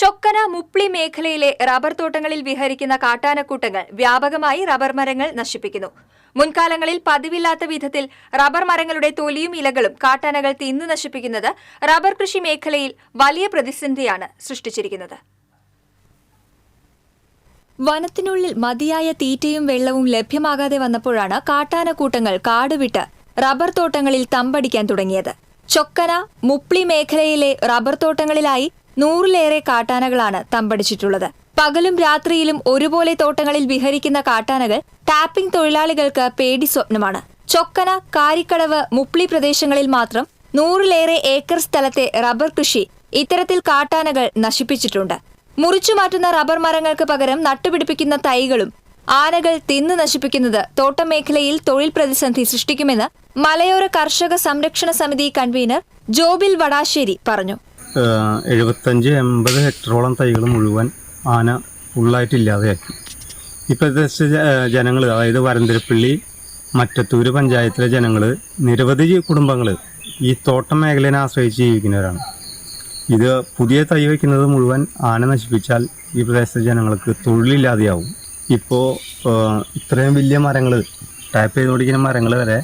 ചൊക്കന മുപ്ലി മേഖലയിലെ റബ്ബർ തോട്ടങ്ങളിൽ വിഹരിക്കുന്ന കാട്ടാനക്കൂട്ടങ്ങൾ വ്യാപകമായി റബ്ബർ മരങ്ങൾ നശിപ്പിക്കുന്നു. മുൻകാലങ്ങളിൽ പതിവില്ലാത്ത വിധത്തിൽ റബ്ബർ മരങ്ങളുടെ തൊലിയും ഇലകളും കാട്ടാനകൾ തിന്നു നശിപ്പിക്കുന്നത് റബ്ബർ കൃഷി മേഖലയിൽ വലിയ പ്രതിസന്ധിയാണ് സൃഷ്ടിച്ചിരിക്കുന്നത്. വനത്തിനുള്ളിൽ മതിയായ തീറ്റയും വെള്ളവും ലഭ്യമാകാതെ വന്നപ്പോഴാണ് കാട്ടാനക്കൂട്ടങ്ങൾ കാടുവിട്ട് റബ്ബർ തോട്ടങ്ങളിൽ തമ്പടിക്കാൻ തുടങ്ങിയത്. ചൊക്കന മുപ്ലി മേഖലയിലെ റബ്ബർ തോട്ടങ്ങളിലായി നൂറിലേറെ കാട്ടാനകളാണ് തമ്പടിച്ചിട്ടുള്ളത്. പകലും രാത്രിയിലും ഒരുപോലെ തോട്ടങ്ങളിൽ വിഹരിക്കുന്ന കാട്ടാനകൾ ടാപ്പിംഗ് തൊഴിലാളികൾക്ക് പേടി സ്വപ്നമാണ്. ചൊക്കന കാരിക്കടവ് മുപ്ലി പ്രദേശങ്ങളിൽ മാത്രം നൂറിലേറെ ഏക്കർ സ്ഥലത്തെ റബ്ബർ കൃഷി ഇത്തരത്തിൽ കാട്ടാനകൾ നശിപ്പിച്ചിട്ടുണ്ട്. മുറിച്ചു മാറ്റുന്ന റബ്ബർ മരങ്ങൾക്ക് പകരം നട്ടുപിടിപ്പിക്കുന്ന തൈകളും ആനകൾ തിന്നു നശിപ്പിക്കുന്നത് തോട്ടമേഖലയിൽ തൊഴിൽ പ്രതിസന്ധി സൃഷ്ടിക്കുമെന്ന് മലയോര കർഷക സംരക്ഷണ സമിതി കൺവീനർ ജോബിൽ വടാശ്ശേരി പറഞ്ഞു. എഴുപത്തഞ്ച് എൺപത് ഹെക്ടറോളം തൈകൾ മുഴുവൻ ആന ഫുള്ളായിട്ട് ഇല്ലാതെയാക്കി. ഈ പ്രദേശത്തെ ജനങ്ങൾ അതായത് വരന്തിരപ്പള്ളി മറ്റത്തൂര് പഞ്ചായത്തിലെ ജനങ്ങൾ നിരവധി കുടുംബങ്ങൾ ഈ തോട്ടം മേഖലയെ ആശ്രയിച്ച് ജീവിക്കുന്നവരാണ്. ഇത് പുതിയ തൈ വയ്ക്കുന്നത് മുഴുവൻ ആന നശിപ്പിച്ചാൽ ഈ പ്രദേശത്തെ ജനങ്ങൾക്ക് തൊഴിലില്ലാതെയാവും. ഇപ്പോൾ ഇത്രയും വലിയ മരങ്ങൾ ടാപ്പ് ചെയ്തുകൊണ്ടിരിക്കുന്ന മരങ്ങൾ വരെ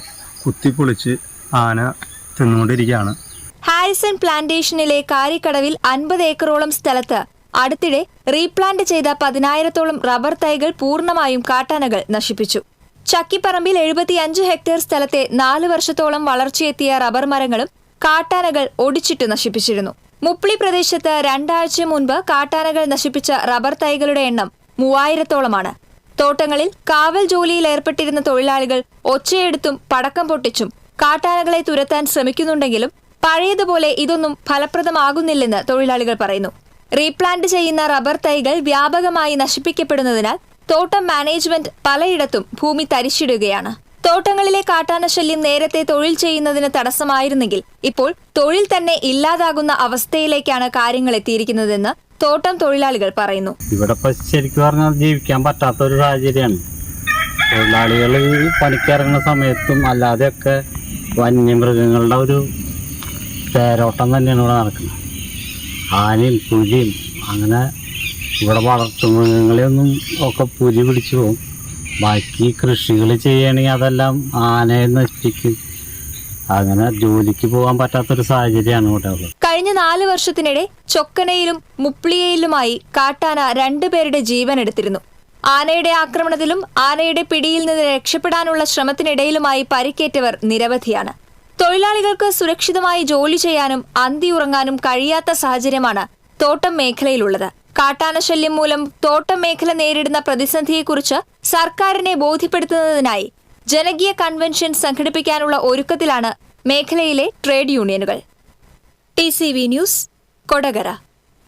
കുത്തിപ്പൊളിച്ച് ആന തിന്നുകൊണ്ടിരിക്കുകയാണ്. ഹാരിസൺ പ്ലാന്റേഷനിലെ കാരിക്കടവിൽ അൻപത് ഏക്കറോളം സ്ഥലത്ത്. അടുത്തിടെ റീപ്ലാന്റ് ചെയ്ത പതിനായിരത്തോളം റബ്ബർ തൈകൾ പൂർണമായും കാട്ടാനകൾ നശിപ്പിച്ചു. ചക്കിപ്പറമ്പിൽ എഴുപത്തിയഞ്ച് ഹെക്ടർ സ്ഥലത്തെ നാല് വർഷത്തോളം വളർച്ചയെത്തിയ റബ്ബർ മരങ്ങളും കാട്ടാനകൾ ഒടിച്ചിട്ട് നശിപ്പിച്ചിരുന്നു. മുപ്ലി പ്രദേശത്ത് രണ്ടാഴ്ച മുൻപ് കാട്ടാനകൾ നശിപ്പിച്ച റബ്ബർ തൈകളുടെ എണ്ണം മൂവായിരത്തോളമാണ്. തോട്ടങ്ങളിൽ കാവൽ ജോലിയിൽ ഏർപ്പെട്ടിരുന്ന തൊഴിലാളികൾ ഒച്ചയെടുത്തും പടക്കം പൊട്ടിച്ചും കാട്ടാനകളെ തുരത്താൻ ശ്രമിക്കുന്നുണ്ടെങ്കിലും പഴയതുപോലെ ഇതൊന്നും ഫലപ്രദമാകുന്നില്ലെന്ന് തൊഴിലാളികൾ പറയുന്നു. റീപ്ലാന്റ് ചെയ്യുന്ന റബ്ബർ തൈകൾ വ്യാപകമായി നശിപ്പിക്കപ്പെടുന്നതിനാൽ തോട്ടം മാനേജ്മെന്റ് പലയിടത്തും ഭൂമി തരിച്ചിടുകയാണ് തോട്ടങ്ങളിലെ കാട്ടാനശല്യം നേരത്തെ തൊഴിൽ ചെയ്യുന്നതിന് തടസ്സമായിരുന്നെങ്കിൽ ഇപ്പോൾ തൊഴിൽ തന്നെ ഇല്ലാതാകുന്ന അവസ്ഥയിലേക്കാണ് കാര്യങ്ങൾ എത്തിയിരിക്കുന്നതെന്ന് തോട്ടം തൊഴിലാളികൾ പറയുന്നു. ഇവിടെ ശരിക്കും പറഞ്ഞാൽ ജീവിക്കാൻ പറ്റാത്ത ഒരു സാഹചര്യമാണ്. തൊഴിലാളികൾ പണിക്കിറങ്ങുന്ന സമയത്തും അല്ലാതെയൊക്കെ വന്യമൃഗങ്ങളുടെ ഒരു തേരോട്ടം തന്നെയാണ് ഇവിടെ നടക്കുന്നത്. ആനയും പുലിയും അങ്ങനെ ഇവിടെ വളർത്തുമൃഗങ്ങളെയൊന്നും ഒക്കെ പുലി പിടിച്ചു പോകും ബാക്കി കൃഷികൾ ചെയ്യുകയാണെങ്കിൽ അതെല്ലാം ആനയെ നശിപ്പിക്കും. അങ്ങനെ ജോലിക്ക് പോകാൻ പറ്റാത്തൊരു സാഹചര്യമാണ് ഇവിടെ കഴിഞ്ഞ നാല് വർഷത്തിനിടെ ചൊക്കനയിലും മുപ്ലിയയിലുമായി കാട്ടാന രണ്ടുപേരുടെ ജീവൻ എടുത്തിരുന്നു. ആനയുടെ ആക്രമണത്തിലും ആനയുടെ പിടിയിൽ നിന്ന് രക്ഷപ്പെടാനുള്ള ശ്രമത്തിനിടയിലുമായി പരിക്കേറ്റവർ നിരവധിയാണ്. തൊഴിലാളികൾക്ക് സുരക്ഷിതമായി ജോലി ചെയ്യാനും അന്തിയുറങ്ങാനും കഴിയാത്ത സാഹചര്യമാണ് തോട്ടം മേഖലയിലുള്ളത്. കാട്ടാന ശല്യം മൂലം തോട്ടം മേഖല നേരിടുന്ന പ്രതിസന്ധിയെക്കുറിച്ച് സർക്കാരിനെ ബോധ്യപ്പെടുത്തുന്നതിനായി ജനകീയ കൺവെൻഷൻ സംഘടിപ്പിക്കാനുള്ള ഒരുക്കത്തിലാണ് മേഖലയിലെ ട്രേഡ് യൂണിയനുകൾ. T news Kodakara.